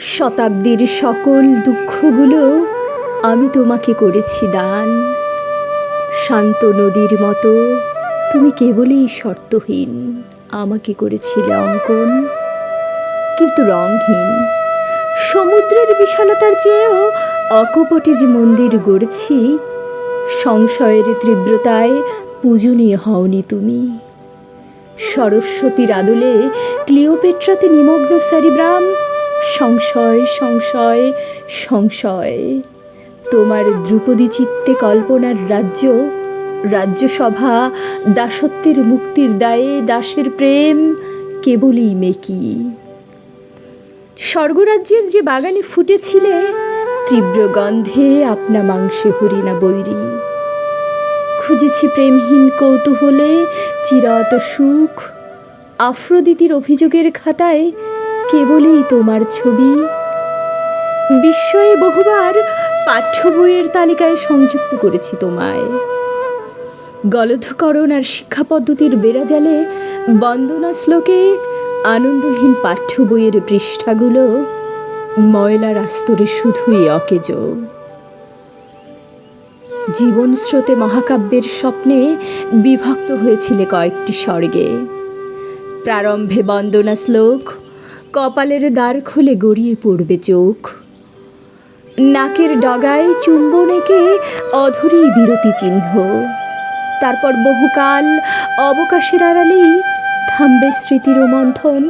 শতাব্দীর সকল দুঃখগুলো আমি তোমাকে করেছি দান। শান্ত নদীর মতো তুমি কেবলই শর্তহীন, আমাকে করেছিলে অঙ্কন, কিন্তু রংহীন সমুদ্রের বিশালতার চেয়েও অকপটে যে মন্দির গড়েছি, সংশয়ের তীব্রতায় পূজনীয় হওনি তুমি। সরস্বতীর আদলে ক্লিওপেট্রাতে নিমগ্ন সারিব্রাম সংশয় সংশয় সংশয়। তোমার দ্রুপদী চিত্তে কল্পনার রাজ্য, রাজ্যসভা, দাসত্বের মুক্তির দায়ে দাসের প্রেম কেবলই মেকি। স্বর্গরাজ্যের যে বাগানে ফুটেছিলে, তীব্র গন্ধে আপনা মাংসে হরিণা বৈরী। খুঁজেছি প্রেমহীন কৌতূহলে, চিরত সুখ, আফ্রোদিতির অভিযোগের খাতায় কেবলই তোমার ছবি। বিস্ময়ে বহুবার পাঠ্য বইয়ের তালিকায় সংযুক্ত করেছি তোমায়। গলধকরণ আর শিক্ষা পদ্ধতির বেড়াজালে বন্দনা শ্লোকে আনন্দহীন পাঠ্য বইয়ের পৃষ্ঠাগুলো ময়লার আস্তরে শুধুই অকেজ। জীবন স্রোতে মহাকাব্যের স্বপ্নে বিভক্ত হয়েছিলে কয়েকটি স্বর্গে। প্রারম্ভে বন্দনা শ্লোক কপালের দ্বার খুলে গড়িয়ে পড়বে চোখ। নাকের ডগায় চুম্বনেকে অধরি বিরতি চিহ্ন। তারপর বহুকাল অবকাশের আড়ালেই থামবে স্মৃতির মন্থন।